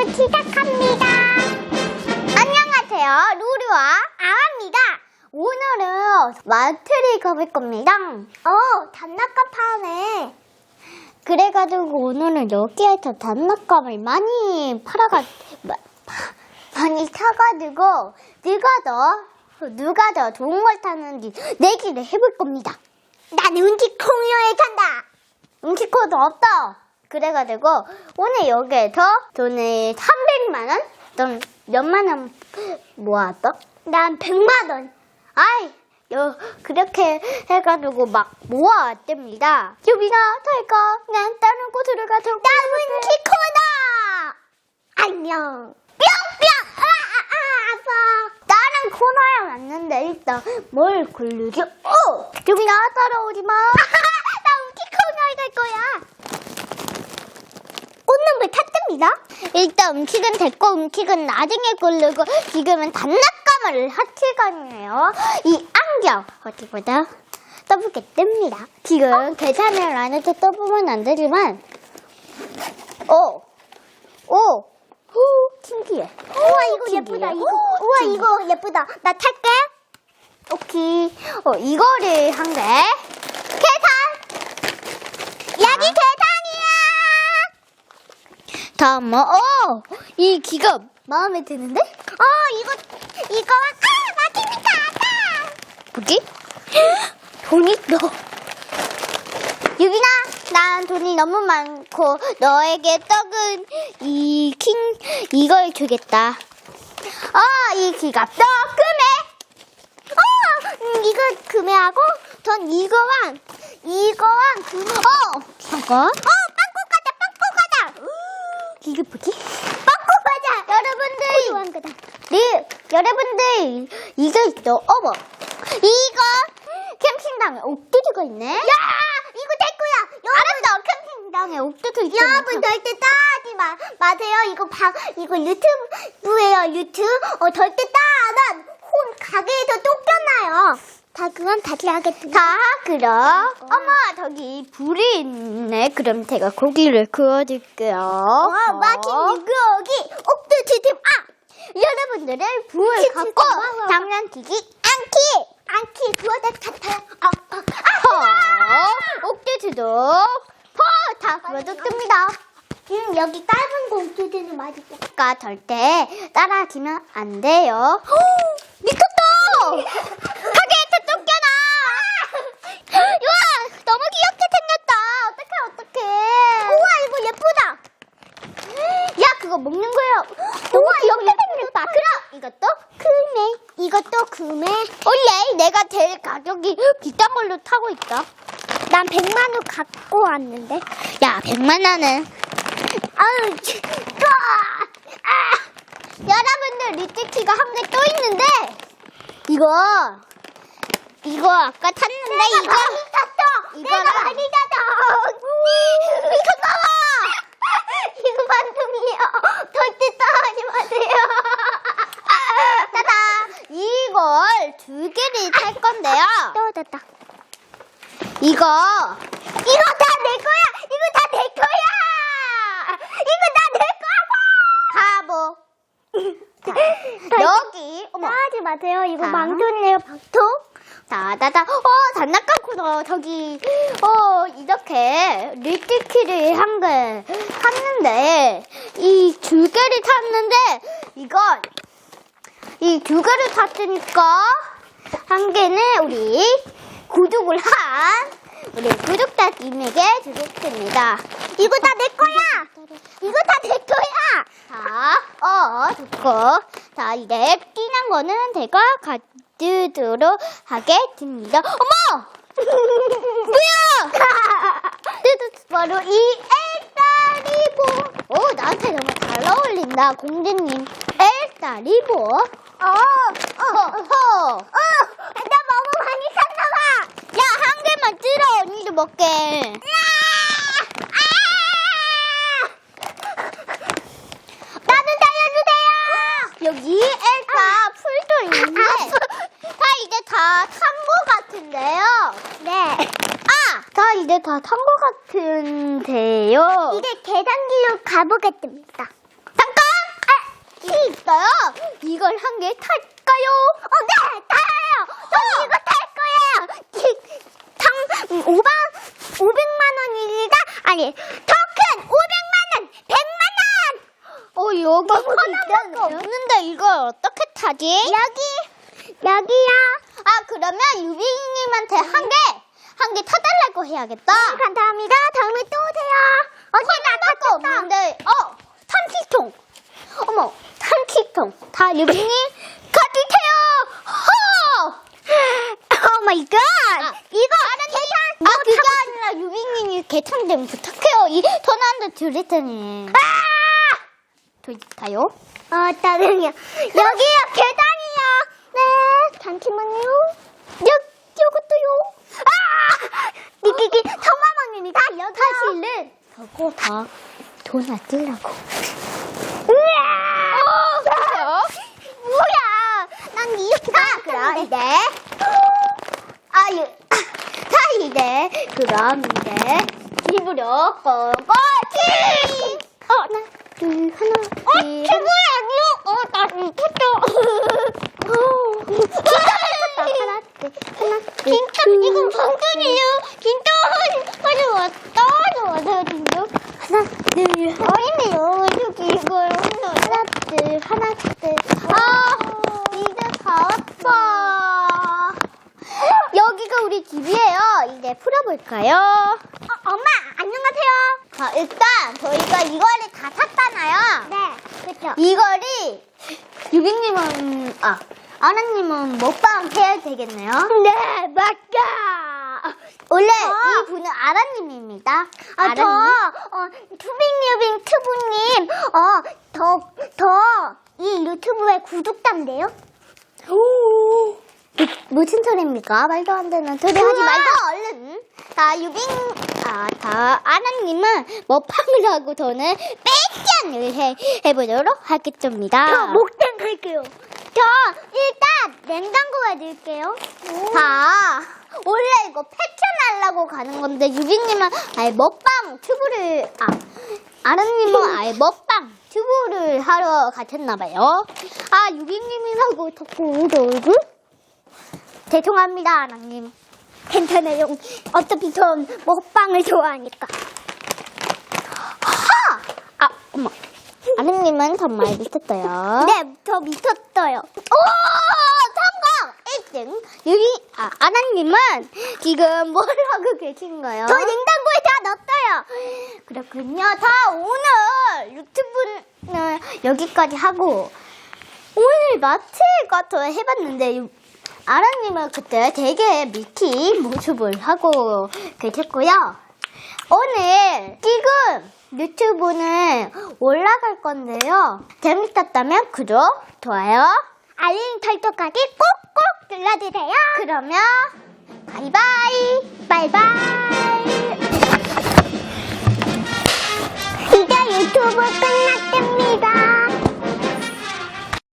유튜브 시작합니다. 안녕하세요. 루루와 아입니다. 오늘은 마트를 가볼 겁니다. 어, 단락감 파네. 그래가지고 오늘은 여기에서 단락감을 많이 팔아가, 마- 파- 많이 사가지고 누가 더, 누가 더 좋은 걸 타는지 내기를 해볼 겁니다. 난 음식콩이어에 간다. 음식코드 없다. 그래가지고 오늘 여기에서 돈을 300만 원? 넌 몇만 원 모았어? 난 100만 원. 아이, 여, 그렇게 해가지고 막 모아왔답니다. 유빈아, 탈까? 난 다른 곳으로 가서. 남은 키코다! 안녕. 뿅뿅! 아, 아, 아, 아파. 나랑 코너에 왔는데 일단 뭘 고르지? 어! 유빈아, 따라오지 마. 나 우키 코너에 갈 거야. 탔답니다. 일단 음식은 됐고 음식은 나중에 고르고 지금은 단락감을 할 시간이에요. 이 안경 어디보다 떠보겠답니다. 지금 계산을 안 해서 떠보면 안 되지만 오! 오! 후, 신기해. 우와, 이거 예쁘다. 이거. 우와, 이거 예쁘다. 나 탈게. 오케이. 어, 이거를 한 개. 계산! 여기 계산 다음 뭐, 어! 이 기가 마음에 드는데? 어, 이거, 이거, 아! 막히니까 아까! 뭐지? 돈 있어. 유빈아, 난 돈이 너무 많고 너에게 떡은 이 킹 이걸 주겠다. 어, 이 기갑 떡 금해. 어, 음, 이거 금해하고 전 이거랑 이거랑 금해. 어, 저거? 어. 이게 뭐지? 빵꾸 가자. 여러분들, 네, 여러분들 이거 있어. 어머, 이거 캠핑장에 옥두두가 있네. 야, 이거 내 거야. 알았어, 캠핑장에 옥두두 있어. 여러분 절대 따지 마 마세요. 이거 방 이거 유튜브예요. 유튜브. 어 절대 따면 혼 가게에서 쫓겨나요. 다 그건 다시 하겠습니다. 자, 그럼 어머 저기 불이 있네. 그럼 제가 고기를 구워줄게요. 어, 맛있는 고기 옥두두두. 아, 여러분들은 불 갖고 장난치기 않기. 않기 구워다 탔다. 아, 아, 아, 옥두두두. 허, 다 구워줬습니다. 지금 여기 짧은 옥두두는 맛있어. 아까 절대 따라하시면 안 돼요. 미쳤다! 가게에서 쫓겨나! 우와, 너무 귀엽게 생겼다. 어떡해, 어떡해. 우와, 이거 예쁘다. 야, 그거 먹는 거예요. 너무 귀엽게 생겼다. 그럼 이것도 금해. 이것도 올레, 내가 제일 가격이 비싼 걸로 타고 있다. 난 100만 원 갖고 왔는데. 야, 100만 원은. 아우, 치- 아! 아! 여러분들, 리티키가 한 개 또 있는데, 이거, 이거 아까 탔는데, 이거. 탔어! 내가 많이 탔어! 이거! 이거 반동이에요. 절대 따라하지 마세요. 따다! 이걸 두 개를 탈 건데요. 떨어졌다. 이거 이거 다 내 거야. 이거 다 내 거야. 이거 다 내 거야. 바보. 자, 여기 어머 하지 마세요. 이거 자. 망토네요. 망토. 다다다. 어 장난감 코너 저기 어 이렇게 리티키를 한개 탔는데 이 두 개를 탔는데 이건 이 두 개를 탔으니까 한 개는 우리 구독을 한 우리 구독자님에게 주겠습니다. 이거 다 내 거야. 이거 다 내 거야. 자, 어, 좋고. 자, 이제 끼는 거는 제가 가지도록 하겠습니다. 어머! 뭐야? 바로 이 엘사리보. 오, 나한테 너무 잘 어울린다, 공주님. 엘사리보. 어, 어, 어, 어. 나 너무 많이 샀나봐. 야, 한 개만 찔러, 언니도 먹게. 나도 살려주세요. 여기 엘사 풀도 있는데 다 이제 다 탄 거 같은데요. 네. 아, 다 이제 다 탄 거 같은데요. 이제 계산기로 가보겠습니다. 잠깐! 있어요. 이걸 한 개 탈까요? 어, 네, 타요. 전 이거 탈 거예요. 당 5만 500만 원입니다. 아니, 더 큰 500만 원, 100만 원. 어, 여기 하나밖에 없는데 이걸 어떻게 타지? 여기, 여기요. 아, 그러면 유빈님한테 한 개, 한 개 타달라고 해야겠다. 감사합니다. 다음에 또 오세요. 어, 하나밖에 없는데, 어, 탄티통. 어머, 탄티통. 다 유빈님 가주세요. 허! 오 마이 갓! 이거 계산 아 그게 아니라 계산 좀 부탁해요. 이 전화한테 드릴 테니. 아! 드릴까요? 어, 따릉이요. 여기요, 계단이요. 네, 잠시만요. 여, 요것도요. 아! 니끼기 천만 원입니다. 여기 사실은 저거 다돈 아끼려고. 우와! 어, 뭐야? 난 이렇게 아, 그럼 이제 아, 유, 자 이제 그럼 이제 집으로 어, 하나, 둘, 하나, 어, 최고야, 아니요? 어, 나 미쳤다. 어, 하나, 둘, 하나, 둘, 진짜, 이거 방탄이에요. 진짜, 하지 왔다, 하지 왔다, 진짜. 하나, 둘, 어린데요. 여기 이걸 하나, 둘, 하나, 둘. 아, 이제 다 왔어. 여기가 우리 집이에요. 이제 풀 어볼까요? 엄마, 안녕하세요. 자, 일단 저희가 이거를 다 샀잖아요. 네, 그렇죠. 이거를 유빈님은 아 아나님은 먹방 해야 되겠네요. 네, 맞다. 원래 이 분은 아라님입니다. 아, 저, 어, 투빙유빙 투부님, 어, 더, 더, 이 유튜브에 구독자인데요? 오. 무슨 소리입니까? 말도 안 되는 소리 하지 말고 얼른. 자, 유빈, 아, 자, 아나님은 먹방을 하고 저는 패션을 해, 해보도록 하겠습니다. 저 목장 할게요. 저 일단 냉장고에 넣을게요. 자, 원래 이거 패션 하려고 가는 건데 유빈님은 아예 먹방 튜브를, 아, 아나님은 아예 먹방 튜브를 하러 가셨나봐요. 아, 유빈님이라고 자꾸 울고 죄송합니다, 아나님. 괜찮아요. 어차피 전 먹방을 좋아하니까. 하! 아, 어머. 아나님은 정말 미쳤어요. 네, 저 미쳤어요. 오! 성공! 1등. 여기, 아, 아나님은 지금 뭘 하고 계신가요? 저 냉장고에 다 넣었어요. 그렇군요. 자, 오늘 유튜브는 여기까지 하고, 오늘 마트 가서 해봤는데 유- 아라님은 그때 되게 미키 모습을 하고 계셨고요. 오늘 지금 유튜브는 올라갈 건데요. 재밌었다면 구독, 좋아요, 알림 설정까지 꼭꼭 눌러주세요. 그러면 바이바이, 바이바이. 이제 유튜브 끝났습니다.